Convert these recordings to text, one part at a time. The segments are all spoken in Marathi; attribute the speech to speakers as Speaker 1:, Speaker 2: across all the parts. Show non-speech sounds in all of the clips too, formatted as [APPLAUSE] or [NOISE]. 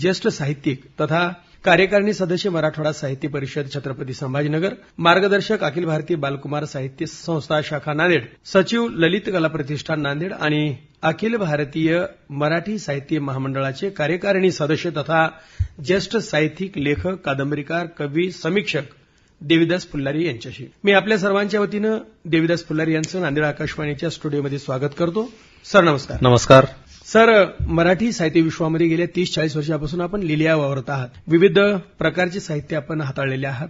Speaker 1: ज्येष्ठ साहित्यिक तथा कार्यकारिणी सदस्य मराठवाडा साहित्य परिषद छत्रपती संभाजीनगर मार्गदर्शक अखिल भारतीय बालकुमार साहित्य संस्था शाखा नांदेड सचिव ललित कला प्रतिष्ठान नांदेड आणि अखिल भारतीय मराठी साहित्य महामंडळाचे कार्यकारिणी सदस्य तथा ज्येष्ठ साहित्यिक लेखक कादंबरीकार कवी समीक्षक देविदास फुल्लारी यांच्याशी. मी आपल्या सर्वांच्या वतीनं देविदास फुल्लारी यांचं नांदेड आकाशवाणीच्या स्टुडिओमध्ये स्वागत करतो. सर नमस्कार.
Speaker 2: नमस्कार.
Speaker 1: सर मराठी साहित्य विश्वामध्ये गेल्या तीस चाळीस वर्षापासून आपण लिलिया वावरत आहात. विविध प्रकारचे साहित्य आपण हाताळलेले आहात.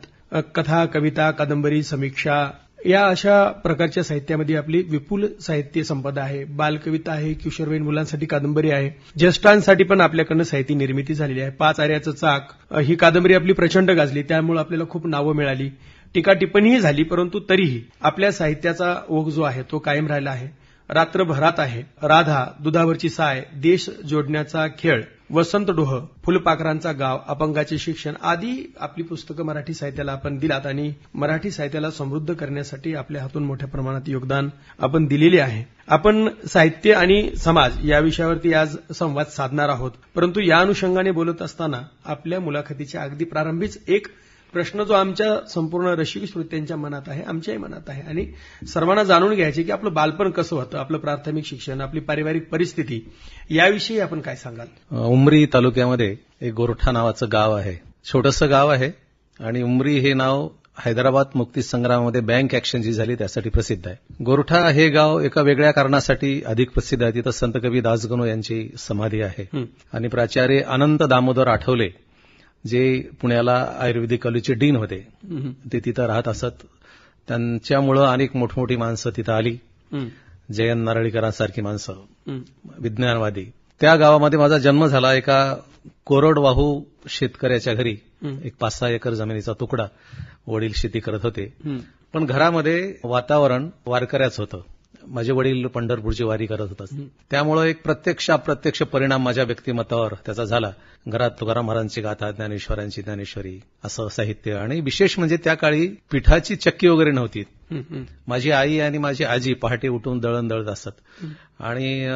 Speaker 1: कथा कविता कादंबरी समीक्षा या अशा प्रकारच्या साहित्यामध्ये आपली विपुल साहित्य संपदा आहे. बालकविता आहे किशोरवयीन मुलांसाठी कादंबरी आहे. ज्येष्ठांसाठी पण आपल्याकडनं साहित्य निर्मिती झालेली आहे. पाच आर्याचं चाक ही कादंबरी आपली प्रचंड गाजली. त्यामुळे आपल्याला खूप नावं मिळाली. टीका टिप्पणीही झाली परंतु तरीही आपल्या साहित्याचा ओघ जो आहे तो कायम राहिला आहे. रात्रभरात आहे. राधा दुधावरची साय देश जोडण्याचा खेळ वसंत डोह फुलपाखरांचा गाव अपंगाचे शिक्षण आदी आपली पुस्तकं मराठी साहित्याला आपण दिलात आणि मराठी साहित्याला समृद्ध करण्यासाठी आपल्या हातून मोठ्या प्रमाणात योगदान आपण दिलेले आहे. आपण साहित्य आणि समाज या विषयावरती आज संवाद साधणार आहोत. परंतु या अनुषंगाने बोलत असताना आपल्या मुलाखतीच्या अगदी प्रारंभीच एक प्रश्न जो आमच्या संपूर्ण रसिक श्रोत्यांच्या मनात आहे आमच्याही मनात आहे. आणि सर्वांना जाणून घ्यायचे की आपलं बालपण कसं होतं आपलं प्राथमिक शिक्षण आपली पारिवारिक परिस्थिती याविषयी आपण काय सांगाल?
Speaker 2: उमरी तालुक्यामध्ये एक गोरठा नावाचं गाव आहे. छोटंसं गाव आहे आणि उमरी हे नाव हैदराबाद मुक्ती संग्रामामध्ये बँक ऍक्शन जी झाली त्यासाठी प्रसिद्ध आहे. गोरठा हे गाव एका वेगळ्या कारणासाठी अधिक प्रसिद्ध आहे. तिथं संत कवी दासगणू यांची समाधी आहे. आणि प्राचार्य अनंत दामोदर आठवले जे पुण्याला आयुर्वेदिक कॉलेजचे डीन होते ते तिथं राहत असत. त्यांच्यामुळं अनेक मोठमोठी माणसं तिथं आली. जयंत नारळीकरांसारखी माणसं. विज्ञानवादी. त्या गावामध्ये माझा जन्म झाला एका कोरडवाहू शेतकऱ्याच्या घरी. एक पाच सहा एकर जमिनीचा तुकडा वडील शेती करत होते. पण घरामध्ये वातावरण वारकऱ्याच होतं. माझे वडील पंढरपूरची वारी करत होतात त्यामुळे एक प्रत्यक्ष अप्रत्यक्ष परिणाम माझ्या व्यक्तिमत्वावर त्याचा झाला. घरात तुकाराम महाराजांची गाथा ज्ञानेश्वरांची ज्ञानेश्वरी असं साहित्य. आणि विशेष म्हणजे त्या काळी पिठाची चक्की वगैरे नव्हती. माझी आई आणि माझी आजी पहाटे उठून दळण दळत असत आणि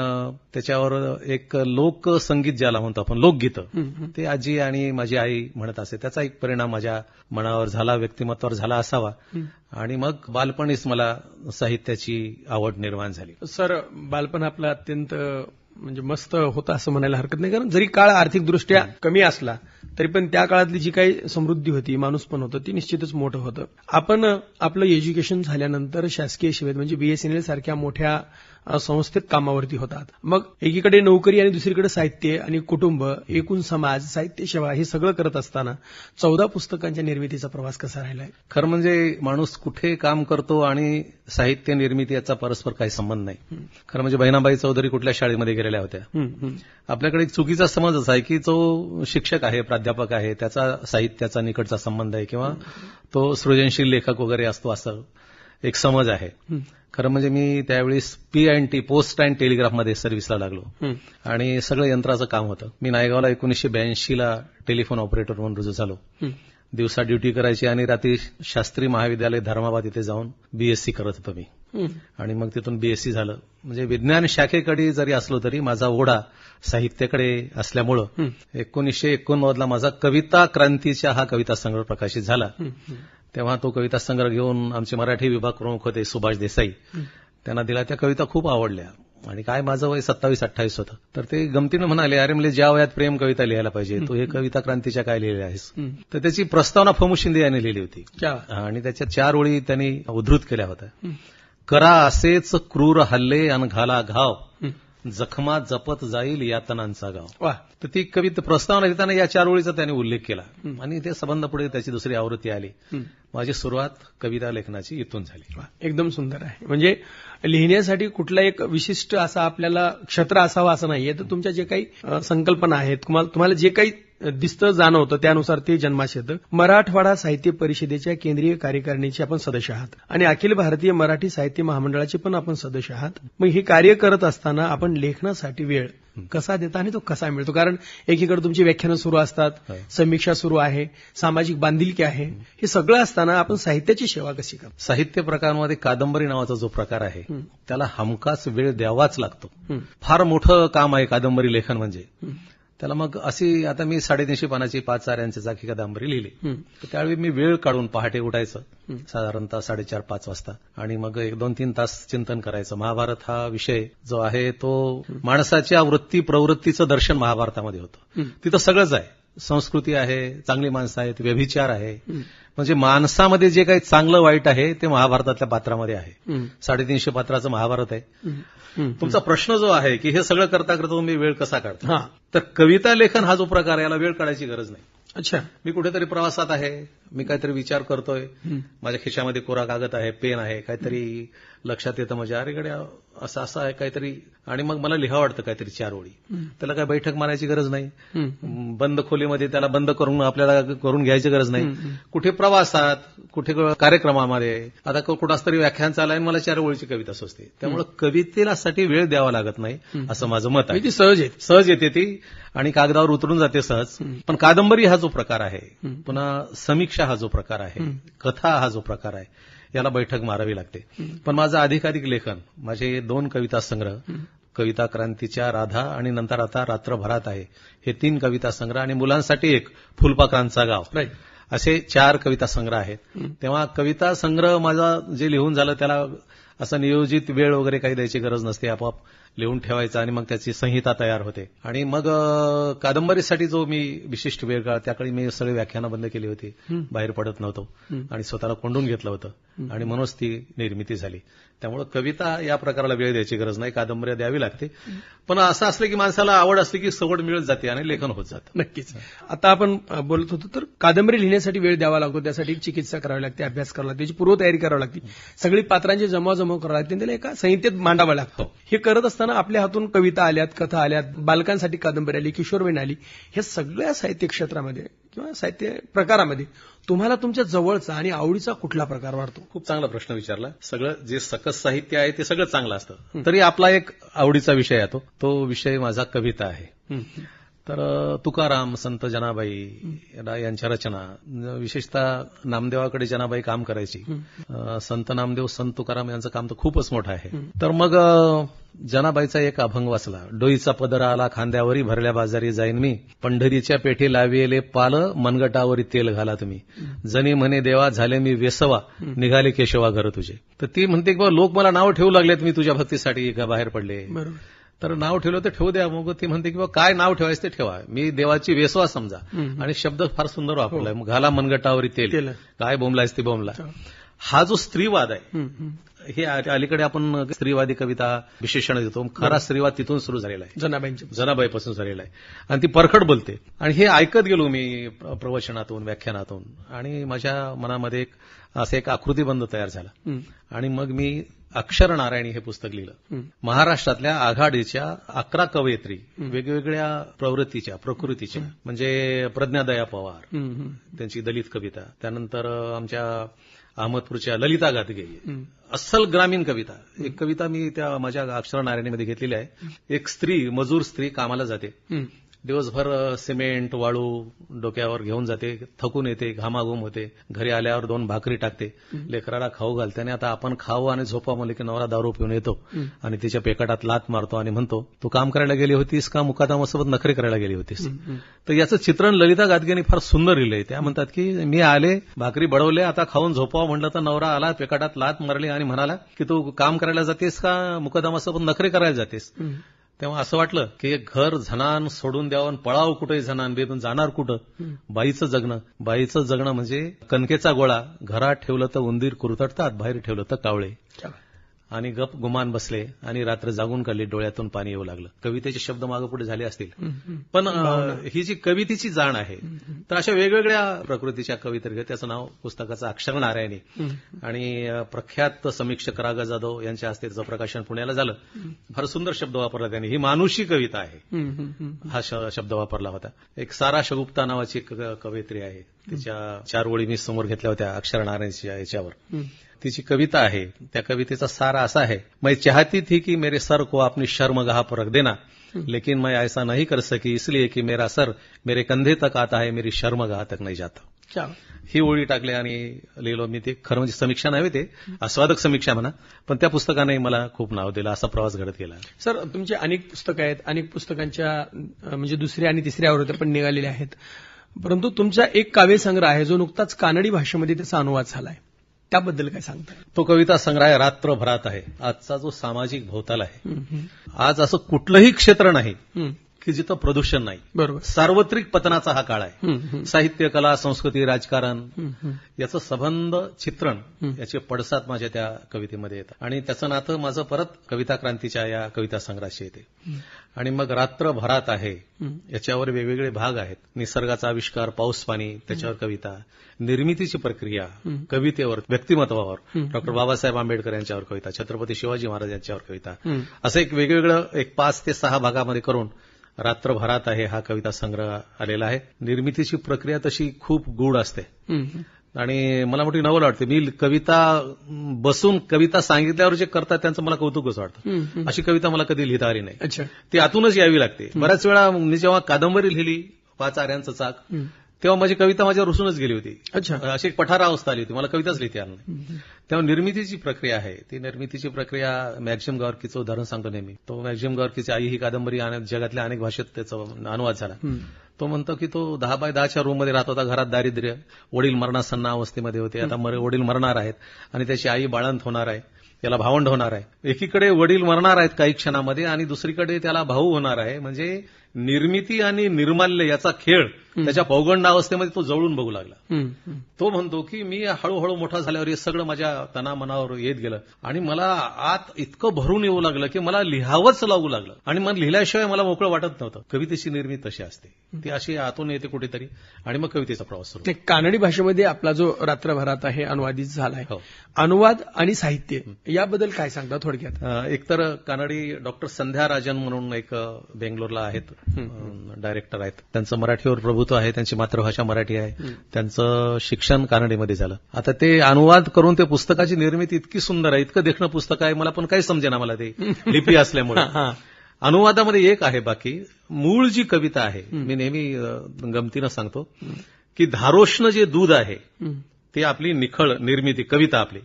Speaker 2: त्याच्यावर एक लोकसंगीत ज्याला म्हणतो आपण लोकगीत. ते आजी आणि माझी आई म्हणत असे. त्याचा एक परिणाम माझ्या मनावर झाला व्यक्तिमत्वावर झाला असावा. आणि मग बालपणीच मला साहित्याची आवड निर्माण झाली.
Speaker 1: सर बालपण आपलं अत्यंत म्हणजे मस्त होतं असं म्हणायला हरकत नाही. कारण जरी काळ आर्थिकदृष्ट्या कमी असला तरी पण त्या काळातली जी काही समृद्धी होती माणूस पण होतं ती निश्चितच मोठं होतं. आपण आपलं एज्युकेशन झाल्यानंतर शासकीय सेवेत म्हणजे बीएसएनएल सारख्या मोठ्या संस्थेत कामावरती होतात. मग एकीकडे नोकरी आणि दुसरीकडे साहित्य आणि कुटुंब एकूण समाज साहित्य सेवा हे सगळं करत असताना चौदा पुस्तकांच्या निर्मितीचा प्रवास कसा राहिलाय?
Speaker 2: खरं म्हणजे माणूस कुठे काम करतो आणि साहित्य निर्मिती याचा परस्पर काही संबंध नाही. खरं म्हणजे बहिणाबाई चौधरी कुठल्या शाळेमध्ये गेलेल्या होत्या. आपल्याकडे एक चुकीचा समजच आहे की जो शिक्षक आहे प्राध्यापक आहे त्याचा साहित्याचा निकटचा संबंध आहे किंवा तो सृजनशील लेखक वगैरे असतो असं. एक समज आहे. खरं म्हणजे मी त्यावेळी P and T post and टेलिग्राफमध्ये सर्व्हिसला लागलो. आणि सगळं यंत्राचं काम होतं. मी नायगावला एकोणीसशे ब्याऐंशीला टेलिफोन ऑपरेटर म्हणून रुजू झालो. दिवसा ड्युटी करायची आणि रात्री शास्त्री महाविद्यालय धर्माबाद इथे जाऊन बीएससी करत होतो मी. आणि मग तिथून बीएससी झालं. म्हणजे विज्ञान शाखेकडे जरी असलो तरी माझा ओढा साहित्याकडे असल्यामुळं एकोणीसशे एकोणनव्वदला माझा कविता क्रांतीचा हा कविता संग्रह प्रकाशित झाला. तेव्हा तो कविता संग्रह घेऊन आमचे मराठी विभाग प्रमुख होते सुभाष देसाई. त्यांना दिला त्या कविता खूप आवडल्या. आणि काय माझं वय सत्तावीस अठ्ठावीस होतं. तर ते गमतीनं म्हणाले अरे म्हणजे ज्या वयात प्रेम कविता लिहायला पाहिजे तू हे कविता क्रांतीच्या काय लिहिल्या आहेस? तर त्याची प्रस्तावना फमू शिंदे यांनी लिहिली होती. आणि त्याच्या चार ओळी त्यांनी उद्धृत केल्या होत्या. करा असेच क्रूर हल्ले अन घाला घाव. जखमा जपत जाईल यातनांचा गाव. तर ती कविता प्रस्तावना लिहिताना या चार ओळीचा त्याने उल्लेख केला. आणि ते संबंध पुढे त्याची दुसरी आवृत्ती आली. माझी सुरुवात कविता लेखनाची इथून झाली.
Speaker 1: एकदम सुंदर आहे. म्हणजे लिहिण्यासाठी कुठला एक विशिष्ट असा आपल्याला क्षेत्र असावं असं नाहीये. तर तुमच्या जे काही संकल्पना आहेत तुम्हाला जे काही दिसतं जाणवतं त्यानुसार ते जन्मास येतं मराठवाडा साहित्य परिषदेच्या केंद्रीय कार्यकारिणीचे आपण सदस्य आहात. आणि अखिल भारतीय मराठी साहित्य महामंडळाचे पण आपण सदस्य आहात. मग हे कार्य करत असताना आपण लेखनासाठी वेळ कसा देता आणि तो कसा मिळतो? कारण एकीकडे तुमची व्याख्यानं सुरू असतात समीक्षा सुरू आहे सामाजिक बांधिलकी आहे. हे सगळं असताना आपण साहित्याची सेवा कशी करतो?
Speaker 2: साहित्य प्रकारामध्ये कादंबरी नावाचा जो प्रकार आहे त्याला हमखास वेळ द्यावाच लागतो. फार मोठं काम आहे कादंबरी लेखन म्हणजे. त्याला मग अशी आता मी साडेतीनशे पानाची पाच चाऱ्यांची चाकी कादंबरी लिहिली. तर त्यावेळी मी वेळ काढून पहाटे उठायचं. साधारणतः साडेचार पाच वाजता. आणि मग एक दोन तीन तास चिंतन करायचं. महाभारत हा विषय जो आहे तो माणसाच्या वृत्ती प्रवृत्तीचं दर्शन महाभारतामध्ये होतं. तिथं सगळंच आहे. संस्कृती आहे चांगली माणसं आहेत व्यभिचार आहे. म्हणजे माणसामध्ये जे काही चांगलं वाईट आहे ते महाभारतातल्या पात्रामध्ये आहे. साडेतीनशे पात्राचं महाभारत आहे. तुमचा प्रश्न जो आहे की हे सगळं करता करता तुम्ही वेळ कसा काढता?
Speaker 1: हा.
Speaker 2: तर कविता लेखन हा जो प्रकार आहे याला वेळ काढायची गरज नाही.
Speaker 1: अच्छा.
Speaker 2: मी कुठेतरी प्रवासात आहे मी काहीतरी विचार करतोय. माझ्या खिशामध्ये कोरा कागद आहे पेन आहे काहीतरी लक्षात येतं म्हणजे अरे गड्या असं असं आहे काहीतरी. आणि मग मला लिहा वाटतं काहीतरी चार ओळी. त्याला काय बैठक मारायची गरज नाही. बंद खोलीमध्ये त्याला बंद करून आपल्याला करून घ्यायची गरज नाही. कुठे प्रवासात कुठे कार्यक्रमामध्ये आता कुठं तरी व्याख्यान चालय मला चार ओळीची कविता सुचते. त्यामुळे कवितेला साठी वेळ द्यावा लागत नाही असं माझं मत आहे.
Speaker 1: ती सहज आहे
Speaker 2: सहज येते ती आणि कागदावर उतरून जाते सहज. पण कादंबरी हा जो प्रकार आहे पुन्हा समीक्षा हा जो प्रकार आहे कथा हा जो प्रकार आहे याला बैठक मारावी लागते. पण माझं अधिकाधिक लेखन माझे दोन कविता संग्रह कविता क्रांतीच्या राधा आणि नंतर आता रात्रभरात आहे. हे तीन कविता संग्रह आणि मुलांसाठी एक फुलपाखरांचा गाव. असे चार कविता संग्रह आहेत. तेव्हा कविता संग्रह माझा जे लिहून झालं त्याला असं नियोजित वेळ वगैरे काही द्यायची गरज नसते. आपोआप लिहून ठेवायचं आणि मग त्याची संहिता तयार होते. आणि मग कादंबरीसाठी जो मी विशिष्ट वेळ काळ त्याकडे मी सगळी व्याख्यानं बंद केली होती. बाहेर पडत नव्हतो. आणि स्वतःला कोंडून घेतलं होतं. आणि म्हणूनच ती निर्मिती झाली. त्यामुळे कविता या प्रकाराला वेळ द्यायची गरज नाही कादंबऱ्या द्यावी लागते. पण असं असलं की माणसाला आवड असली की सवड मिळत जाते आणि लेखन होत जातं.
Speaker 1: नक्कीच. आता आपण बोलत होतो तर कादंबरी लिहिण्यासाठी वेळ द्यावा लागतो त्यासाठी चिकित्सा करावी लागते अभ्यास करावा लागते त्याची पूर्वतयारी करावी लागते. सगळी पात्रांची जमावजमाव करावी लागते त्याला एका संहितेत मांडावं लागतं. हे. करत असताना आपल्या हातून कविता आल्यात कथा आल्यात बालकांसाठी कादंबरी आली किशोरवयीन आली हे सगळ्या साहित्य क्षेत्रामध्ये किंवा साहित्य प्रकारामध्ये तुम्हाला तुमच्या जवळचा आणि आवडीचा कुठला प्रकार वाटतो
Speaker 2: खूप चांगला प्रश्न विचारला. सगळं जे सकस साहित्य आहे ते सगळं चांगलं असतं. तरी आपला एक आवडीचा विषय आहे तो. तो विषय माझा कविता आहे. तर तुकाराम संत जनाबाई यांच्या रचना विशेषतः नामदेवाकडे जनाबाई काम करायची. संत नामदेव संत तुकाराम यांचं काम तर खूपच मोठं आहे. तर मग जनाबाईचा एक अभंग वाचला डोईचा पदरा आला खांद्यावरी भरल्या बाजारी जाईन मी पंढरीच्या पेठी लाविले पाल मनगटावरी तेल घाला तुम्ही. जणी म्हणे देवा झाले मी वेसवा निघाले केशवा घर तुझे. तर ती म्हणते की लोक मला नाव ठेवू लागलेत मी तुझ्या भक्तीसाठी का बाहेर पडले? तर नाव ठेवलं तर ठेवू द्या. मग ती म्हणते की काय नाव ठेवायचं ते ठेवा. मी देवाची वेसवा समजा. आणि शब्द फार सुंदर वापरलाय. मग घाला मनगटावरी तेल. काय बोंबलायस ते बोंबला. हा जो स्त्रीवाद आहे. हे अलीकडे आपण स्त्रीवादी कविता विशेषण देतो. खरा स्त्रीवाद तिथून सुरू झालेला आहे.
Speaker 1: जनाबाईंचे.
Speaker 2: जनाबाईपासून झालेला आहे. आणि ती परखड बोलते. आणि हे ऐकत गेलो मी प्र- प्रवचनातून व्याख्यानातून. आणि माझ्या मनामध्ये एक असं एक आकृतीबंध तयार झाला. आणि मग मी अक्षर नारायणी हे पुस्तक लिहिलं. महाराष्ट्रातल्या आघाडीच्या अकरा कवयित्री वेगवेगळ्या प्रवृत्तीच्या प्रकृतीच्या म्हणजे प्रज्ञादया पवार. त्यांची दलित कविता त्यानंतर आमच्या अहमदपूरच्या ललिता गादगे. अस्सल ग्रामीण कविता एक कविता मी त्या माझ्या अक्षर नारायणीमध्ये घेतलेली आहे एक स्त्री मजूर स्त्री कामाला जाते. दिवसभर सिमेंट वाळू डोक्यावर घेऊन जाते थकून येते घामाघूम होते. घरी आल्यावर दोन भाकरी टाकते. लेकराला खाऊ घालते आणि आता आपण खाऊ आणि झोपा म्हणले की नवरा दारू पिऊन येतो. आणि तिच्या पेकाटात लात मारतो आणि म्हणतो तू काम करायला गेली होतीस का? मुकादामासोबत नखरे करायला गेली होतीस? तर याचं चित्रण ललिता गादगेने फार सुंदर लिहिलंय. त्या म्हणतात की मी आले भाकरी बडवले आता खाऊन झोपावं म्हणलं तर नवरा आला पेकाटात लात मारली आणि म्हणाला की तू काम करायला जातेस का? मुकादामासोबत नखरे करायला जातेस. तेव्हा असं वाटलं की घर झनान सोडून द्यावं आणि पळाव कुठे झनान बेदून जाणार कुठं? बाईचं जगणं. बाईचं जगणं म्हणजे कणकेचा गोळा. घरात ठेवलं तर उंदीर कुरतडतात बाहेर ठेवलं तर कावळे. आणि गप गुमान बसले आणि रात्र जागून काढली डोळ्यातून पाणी येऊ लागलं. कवितेचे शब्द मागे पुढे झाले असतील. पण ही जी कवितेची जाण आहे तर अशा वेगवेगळ्या प्रकृतीच्या कविता घेत. त्याचं नाव पुस्तकाचं अक्षर नारायणी. आणि प्रख्यात समीक्षक रागा जाधव यांच्या हस्ते त्याचं प्रकाशन पुण्याला झालं. फार सुंदर शब्द वापरला त्यांनी. ही मानुषी कविता आहे. हा शब्द वापरला होता. एक सारा शगुप्ता नावाची कवयित्री आहे. तिच्या चार ओळी मी समोर घेतल्या होत्या अक्षर नारायणच्या याच्यावर. तिची कविता आहे. त्या कवितेचा सारा असा आहे मैं चाहती थी की मेरे सर को अपनी शर्म गहा परख देना लेकिन मैं ऐसा नहीं कर सकी इसलिए की मेरा सर मेरे कंधे तक आता है मेरी शर्म गहा तक नाही जाता. ही ओळी टाकली आणि लिहिलो मी ते. खरं म्हणजे समीक्षा नव्हे ते. आस्वादक समीक्षा म्हणा. पण त्या पुस्तकाने मला खूप नाव दिलं असा प्रवास घडत गेला.
Speaker 1: सर तुमचे अनेक पुस्तकं आहेत. अनेक पुस्तकांच्या म्हणजे दुसऱ्या आणि तिसऱ्या आवृत्त्या पण निघालेल्या आहेत. परंतु तुमचा एक काव्यसंग्रह आहे जो नुकताच कानडी भाषेमध्ये त्याचा अनुवाद झालाय. त्याबद्दल काय सांगता
Speaker 2: तो कविता संग्रह रात्रभरात आहे. आजचा जो सामाजिक भोवताल आहे. आज असं कुठलंही क्षेत्र नाही. की जिथं प्रदूषण नाही
Speaker 1: बरोबर
Speaker 2: सार्वत्रिक पतनाचा हा काळ आहे साहित्य कला संस्कृती राजकारण. याचं सबंध चित्रण. याचे पडसाद माझ्या त्या कवितेमध्ये येतात आणि त्याचं नातं माझं परत कविता क्रांतीच्या या कविता संग्रहाशी येते आणि मग रात्रभरात आहे. याच्यावर वेगवेगळे भाग आहेत निसर्गाचा आविष्कार पाऊस पाणी त्याच्यावर कविता निर्मितीची प्रक्रिया. कवितेवर व्यक्तिमत्वावर. डॉक्टर बाबासाहेब आंबेडकर यांच्यावर कविता छत्रपती शिवाजी महाराज यांच्यावर कविता. असं एक वेगवेगळं एक पाच ते सहा भागामध्ये करून रात्रभरात आहे हा कविता संग्रह आलेला आहे. निर्मितीची प्रक्रिया तशी खूप गूढ असते. आणि मला मोठी नवल वाटते. मी कविता बसून कविता सांगितल्यावर जे करतात त्यांचं मला कौतुकच वाटतं. अशी कविता मला कधी लिहिता आली नाही.
Speaker 1: अच्छा.
Speaker 2: ती आतूनच यावी लागते. बऱ्याच वेळा मी जेव्हा कादंबरी लिहिली पाच आर्यांचं चाक. तेव्हा माझी कविता माझ्यावर रुसूनच गेली होती.
Speaker 1: अच्छा.
Speaker 2: अशी एक पठारा अवस्था आली होती. मला कविताच लिहिता आली नाही. तेव्हा निर्मितीची प्रक्रिया आहे. ती निर्मितीची प्रक्रिया मॅक्झिम गॉर्कीचं उदाहरण सांगतो नेहमी. तो मॅक्झिम गॉर्कीची आई ही कादंबरी जगातल्या अनेक भाषेत त्याचा अनुवाद झाला. तो म्हणतो की तो दहा बाय दहाच्या रूममध्ये राहत होता. घरात दारिद्र्य वडील मरणासन्न अवस्थेमध्ये होते. आता वडील मरणार आहेत आणि त्याची आई बाळंत होणार आहे. त्याला भावंड होणार आहे. एकीकडे वडील मरणार आहेत काही क्षणामध्ये आणि दुसरीकडे त्याला भाऊ होणार आहे. म्हणजे निर्मिती आणि निर्माल्य याचा खेळ त्याच्या पौगंड अवस्थेमध्ये तो जवळून बघू लागला. तो म्हणतो की मी हळूहळू मोठा झाल्यावर हे सगळं माझ्या तनामनावर येत गेलं. आणि मला आत इतकं भरून येऊ लागलं की मला लिहावंच लागू लागलं. आणि मग लिहिल्याशिवाय मला मोकळं वाटत नव्हतं. कवितेची निर्मिती तशी असते. ती अशी आतून येते कुठेतरी आणि मग कवितेचा प्रवास सुरू
Speaker 1: ते कानडी भाषेमध्ये आपला जो रात्रभरात आहे अनुवादित झालाय.
Speaker 2: हो.
Speaker 1: अनुवाद आणि साहित्य याबद्दल काय सांगता थोडक्यात?
Speaker 2: एकतर कानडी डॉक्टर संध्या राजन म्हणून एक बेंगलोरला आहेत. डायरेक्टर आहेत. त्यांचं मराठीवर प्रभुत्व आहे त्यांची मातृभाषा मराठी आहे. त्यांचं शिक्षण कानडीमध्ये झालं. आता ते अनुवाद करून ते पुस्तकाची निर्मिती इतकी सुंदर आहे इतकं देखणं पुस्तक आहे मला पण काही समजेना मला ते [LAUGHS] लिपी असल्यामुळे. अनुवादामध्ये एक आहे बाकी. मूळ जी कविता आहे मी नेहमी गमतीनं सांगतो की धारोष्ण जे दूध आहे. ते आपली निखळ निर्मिती कविता आपली.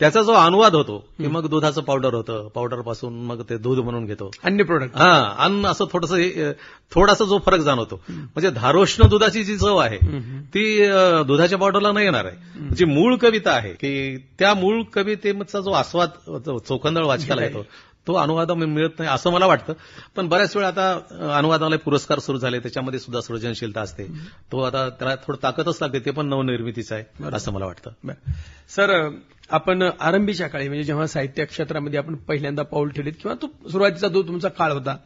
Speaker 2: त्याचा जो अनुवाद होतो की मग दुधाचं पावडर होतं पावडरपासून मग ते दूध म्हणून घेतो.
Speaker 1: अन्य प्रोडक्ट
Speaker 2: हा अन्न असं थोडस थोडासा जो फरक जाणवतो. म्हणजे धारोष्ण दुधाची जी चव आहे ती दुधाच्या पावडरला नाही येणार आहे. जी मूळ कविता आहे की त्या मूळ कवितेचा जो आस्वाद चोखंदळ वाचकाला येतो तो अनुवाद मिळत नाही असं मला वाटतं. पण बऱ्याच वेळा आता अनुवादाला पुरस्कार सुरू झाले त्याच्यामध्ये सुद्धा सृजनशीलता असते. तो आता त्याला थोडं ताकदच लागते ते पण नवनिर्मितीचं आहे असं मला वाटतं.
Speaker 1: सर आपण आरंभीच्या काळी म्हणजे जेव्हा साहित्य क्षेत्रामध्ये आपण पहिल्यांदा पाऊल ठेवलीत किंवा तो सुरुवातीचा जो तुमचा काळ होता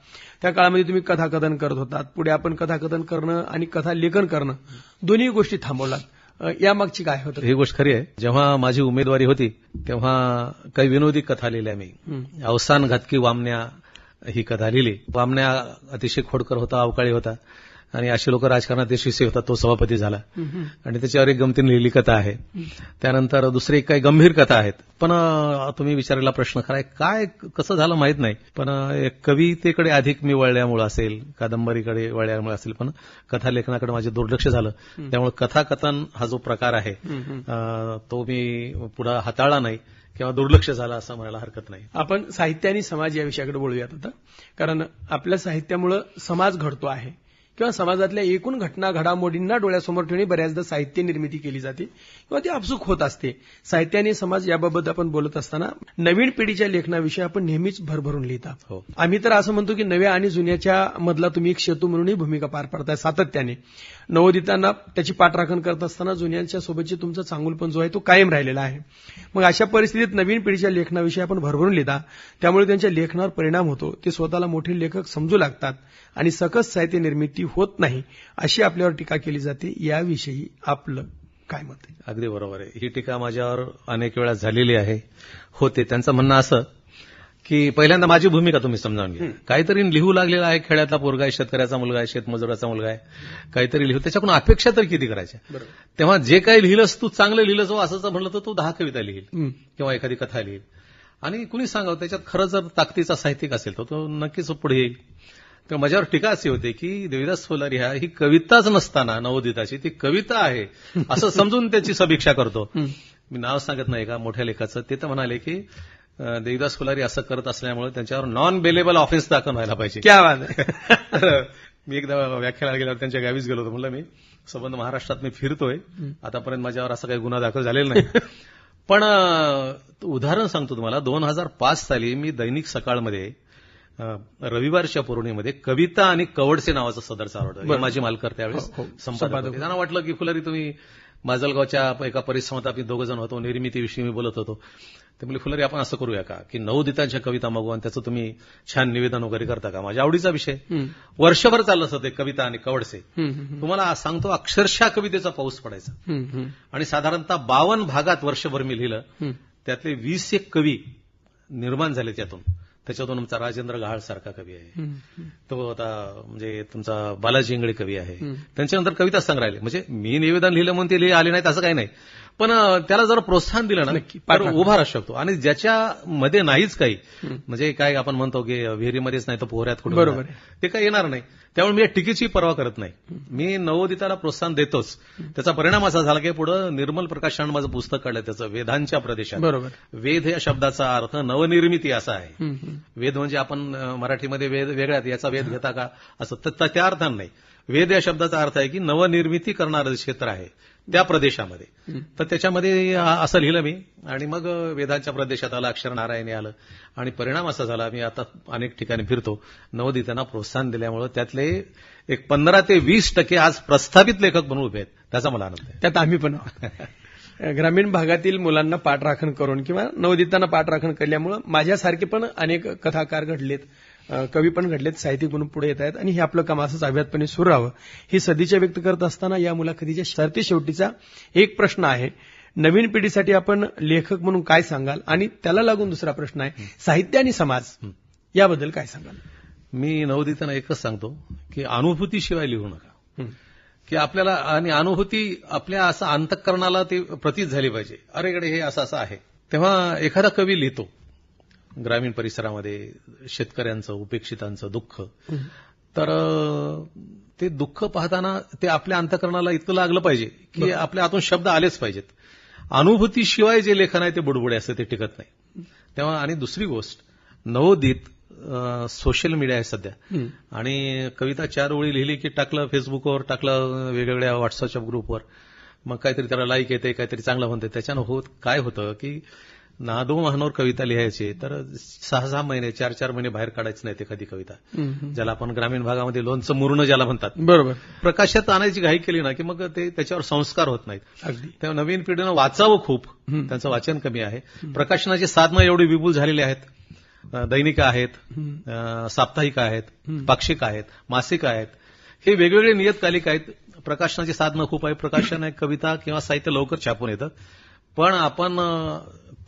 Speaker 1: त्या काळामध्ये तुम्ही कथाकथन करत होतात पुढे आपण कथाकथन करणं आणि कथा लेखन करणं दोन्ही गोष्टी थांबवलात. यामागची काय होतं?
Speaker 2: ही गोष्ट खरी आहे. जेव्हा माझी उमेदवारी होती तेव्हा काही विनोदी कथा लिहिल्या मी. अवसान घातकी वामण्या ही कथा लिहिली. वामण्या अतिशय खोडकर होता अवकाळी होता. आणि असे लोक राजकारणात यशस्वी होतात तो सभापती झाला. आणि त्याच्यावर एक गमतीने लिहिली कथा आहे. त्यानंतर दुसरी एक काही गंभीर कथा आहेत. पण तुम्ही विचारलेला प्रश्न खरा आहे. काय कसं झालं माहीत नाही. पण कवितेकडे अधिक मी वळल्यामुळे असेल कादंबरीकडे वळल्यामुळे असेल पण कथा लेखनाकडे माझे दुर्लक्ष झालं. त्यामुळे कथाकथन हा जो प्रकार आहे तो मी पुढे हाताळला नाही किंवा दुर्लक्ष झालं असं म्हणायला हरकत नाही.
Speaker 1: आपण साहित्य आणि समाज या विषयाकडे बोलूयात आता. कारण आपल्या साहित्यामुळे समाज घडतो आहे. किंवा समाजातल्या एकूण घटना घडामोडींना डोळ्यासमोर ठेवणे बऱ्याचदा साहित्य निर्मिती केली जाते किंवा ती आपसूक होत असते. साहित्य आणि समाज याबाबत आपण बोलत असताना नवीन पिढीच्या लेखनाविषयी आपण नेहमीच भरभरून लिहिता.
Speaker 2: हो.
Speaker 1: आम्ही तर असं म्हणतो की नव्या आणि जुन्याच्या मधला तुम्ही एक सेतू म्हणूनही भूमिका पार पाडताय सातत्याने. नवोदितांना त्याची पाठराखण करत असताना जुन्यांच्या सोबतची तुमचा चांगुलपण जो आहे तो कायम राहिलेला आहे. मग अशा परिस्थितीत नवीन पिढीच्या लेखनाविषयी आपण भरभरून लिहिता. त्यामुळे त्यांच्या लेखनावर परिणाम होतो. ते स्वतःला मोठे लेखक समजू लागतात आणि सकस साहित्य निर्मिती होत नाही अशी आपल्यावर टीका केली जाते. याविषयी आपलं काय मत आहे?
Speaker 2: अगदी बरोबर आहे. ही टीका माझ्यावर अनेक वेळा झालेली आहे. होते. त्यांचं म्हणणं असं की पहिल्यांदा माझी भूमिका तुम्ही समजावून घ्या. काहीतरी लिहू लागलेला आहे खेड्यातला पोरगा आहे शेतकऱ्याचा मुलगा आहे शेतमजुराचा मुलगा आहे. काहीतरी लिहू. त्याच्याकडून अपेक्षा तर किती करायच्या? तेव्हा जे काही लिहिलंस तू चांगलं लिहिलंस हो असं म्हणलं तर तू दहा कविता लिहील. किंवा एखादी कथा लिहील. आणि कुणी सांगावं त्याच्यात खरं जर ताकदीचा साहित्यिक असेल तर तो नक्कीच पुढे येईल. तर माझ्यावर टीका अशी होते की देविदास फुलारी हा ही कविताच नसताना नवोदिताची ती कविता आहे असं समजून त्याची समीक्षा करतो. मी नाव सांगत नाही का मोठ्या लेखाचं. ते तर म्हणाले की देविदास फुलारी असं करत असल्यामुळे त्यांच्यावर नॉन बेलेबल ऑफेन्स दाखल व्हायला पाहिजे.
Speaker 1: क्या [LAUGHS]
Speaker 2: मी एकदा व्याख्याला गेल्यावर त्यांच्या गावीच गेलो होतो. म्हणलं मी संबंध महाराष्ट्रात मी फिरतोय. आतापर्यंत माझ्यावर असा काही गुन्हा दाखल झालेला नाही. [LAUGHS] पण उदाहरण सांगतो तुम्हाला. दोन हजार पाच साली मी दैनिक सकाळमध्ये रविवारच्या पौर्णिमेमध्ये कविता आणि कवडसे नावाचं सदर चालवलं
Speaker 1: बरं.
Speaker 2: माझी मालकर त्यावेळेस.
Speaker 1: हो, हो.
Speaker 2: संपादक. त्यांना वाटलं की फुलारी तुम्ही माजलगावच्या एका परिश्रमात आम्ही दोघं जण होतो. निर्मितीविषयी मी बोलत होतो. ते म्हणजे फुलारी आपण असं करूया का? की नवदितांच्या कविता मागू आणि त्याचं तुम्ही छान निवेदन वगैरे करता का? माझ्या आवडीचा विषय. वर्षभर चाललं असतं ते कविता आणि कवडसे. तुम्हाला सांगतो अक्षरशः कवितेचा पाऊस पडायचा. आणि साधारणतः बावन्न भागात वर्षभर मी लिहिलं. त्यातले वीस एक कवी निर्माण झाले त्यातून त्याच्यातून आमचा राजेंद्र गहाळ सारखा कवी आहे. तो आता म्हणजे तुमचा बालाजी इंगळे कवी आहे. त्यांच्यानंतर कविता संग्रहालय म्हणजे मी निवेदन लिहिलं म्हणून ते लिहि आले नाहीत असं काही नाही. पण त्याला जर प्रोत्साहन दिलं ना. उभा राहू शकतो. आणि ज्याच्या मध्ये नाहीच काही. म्हणजे काय आपण म्हणतो की विहिरीमध्येच नाही तर पोहऱ्यात कुठे
Speaker 1: बरोबर.
Speaker 2: ते काही येणार नाही. त्यामुळे मी या टीकेची पर्वा करत नाही. मी नवोदिताला प्रोत्साहन देतोच. त्याचा परिणाम असा झाला की पुढे निर्मल प्रकाशानं माझं पुस्तक काढलं त्याचं वेदांच्या प्रदेशात.
Speaker 1: बरोबर.
Speaker 2: वेद या शब्दाचा अर्थ नवनिर्मिती असा आहे. वेद म्हणजे आपण मराठीमध्ये वेद वेगळ्यात याचा वेद घेता का? असं त्या अर्थानं नाही. वेद या शब्दाचा अर्थ आहे की नवनिर्मिती करणारं क्षेत्र आहे त्या प्रदेशामध्ये. तर त्याच्यामध्ये असं लिहिलं मी. आणि मग वेदांच्या प्रदेशात आलं अक्षर नारायणी आलं. आणि परिणाम असा झाला मी आता अनेक ठिकाणी फिरतो. नवोदितांना प्रोत्साहन दिल्यामुळे त्यातले एक पंधरा ते वीस टक्के आज प्रस्थापित लेखक म्हणून उभे आहेत. त्याचा मला आनंद आहे.
Speaker 1: त्यात आम्ही पण. [LAUGHS] ग्रामीण भागातील मुलांना पाठराखण करून किंवा नवोदितांना पाठराखण केल्यामुळं माझ्यासारखे पण अनेक कथाकार घडलेत. कवी पण घडलेत साहित्यिक म्हणून पुढे येत आहेत. आणि हे आपलं काम असंच अव्यातपणे सुरू राहावं. ही सदिच्छा व्यक्त करत असताना या मुलाखतीच्या सरती शेवटीचा एक प्रश्न आहे. नवीन पिढीसाठी आपण लेखक म्हणून काय सांगाल? आणि त्याला लागून दुसरा प्रश्न आहे. साहित्य आणि समाज याबद्दल काय सांगाल?
Speaker 2: मी नवोदितांना एकच सांगतो की अनुभूतीशिवाय लिहू नका. की आपल्याला आणि अनुभूती आपल्या असं अंतःकरणाला ती प्रतीत झाली पाहिजे. अरे कडे हे असं असं आहे. तेव्हा एखादा कवी लिहितो. ग्रामीण परिसरामध्ये शेतकऱ्यांचं उपेक्षितांचं दुःख. तर ते दुःख पाहताना ते आपल्या अंतःकरणाला इतकं लागलं पाहिजे की आपल्या हातून शब्द आलेच पाहिजेत. अनुभूतीशिवाय जे लेखन आहे ते बुडबुडे असते ते टिकत नाही. तेव्हा आणि दुसरी गोष्ट नवोदित सोशल मीडिया आहे सध्या. आणि कविता चार ओळी लिहिली की टाकलं फेसबुकवर टाकलं वेगवेगळ्या व्हॉट्सअपच्या ग्रुपवर मग काहीतरी त्याला लाईक येते काहीतरी चांगलं म्हणते त्याच्यानं होत काय होतं की नादो महानोर कविता लिहायची तर सहा सहा महिने चार चार महिने बाहेर काढायचं नाही एखादी कविता. ज्याला आपण ग्रामीण भागामध्ये लोणचं मुरणं ज्याला म्हणतात.
Speaker 1: बरोबर.
Speaker 2: प्रकाशात आणायची घाई केली ना की मग ते त्याच्यावर संस्कार होत नाहीत.
Speaker 1: अगदी.
Speaker 2: तेव्हा नवीन पिढीनं वाचावं खूप. त्यांचं वाचन कमी आहे. प्रकाशनाची साधनं एवढी विपुल झालेली आहेत. दैनिक आहेत. साप्ताहिक आहेत. पाक्षिक आहेत. मासिक आहेत. हे वेगवेगळे नियतकालिक आहेत. प्रकाशनाची साधनं खूप आहे प्रकाशन आहे कविता किंवा साहित्य लवकर छापून येतं. पण आपण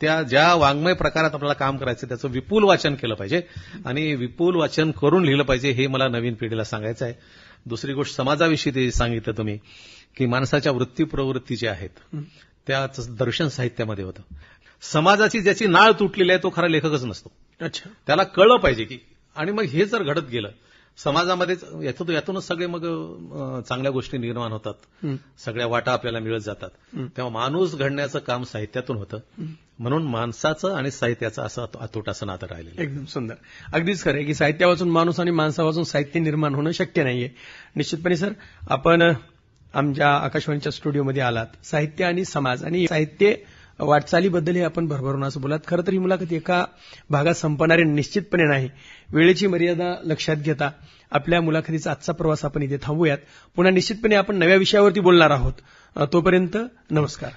Speaker 2: त्या ज्या वाङ्मय प्रकारात आपल्याला काम करायचं त्याचं विपुल वाचन केलं पाहिजे. आणि विपुल वाचन करून लिहिलं पाहिजे हे मला नवीन पिढीला सांगायचं आहे. दुसरी गोष्ट समाजाविषयी ते सांगितलं तुम्ही की माणसाच्या वृत्ती प्रवृत्ती ज्या आहेत. त्याच दर्शन साहित्यामध्ये होतं. समाजाची ज्याची नाळ तुटलेली आहे तो खरा लेखकच नसतो.
Speaker 1: अच्छा.
Speaker 2: त्याला कळलं पाहिजे की आणि मग हे जर घडत गेलं समाजामध्येच यातून यातूनच सगळे मग चांगल्या गोष्टी निर्माण होतात. सगळ्या वाटा आपल्याला मिळत जातात. तेव्हा माणूस घडण्याचं काम साहित्यातून होतं. म्हणून माणसाचं आणि साहित्याचं असं अतु- अतूट असं नातं राहिलेलं.
Speaker 1: एकदम सुंदर. अगदीच खरं की साहित्य वाचून माणूस आणि माणसा वाचून साहित्य निर्माण होणं शक्य नाहीये. निश्चितपणे सर आपण आमच्या आकाशवाणीच्या स्टुडिओमध्ये आलात. साहित्य आणि समाज आणि साहित्य वाटचालीबद्दलही आपण भरभरून असं बोलात खरं तर ही मुलाखत एका भागात संपणारी निश्चितपणे नाही. वेळेची मर्यादा लक्षात घेता आपल्या मुलाखतीचा आजचा प्रवास आपण इथे थांबूयात. पुन्हा निश्चितपणे आपण नव्या विषयावरती बोलणार आहोत. तोपर्यंत नमस्कार.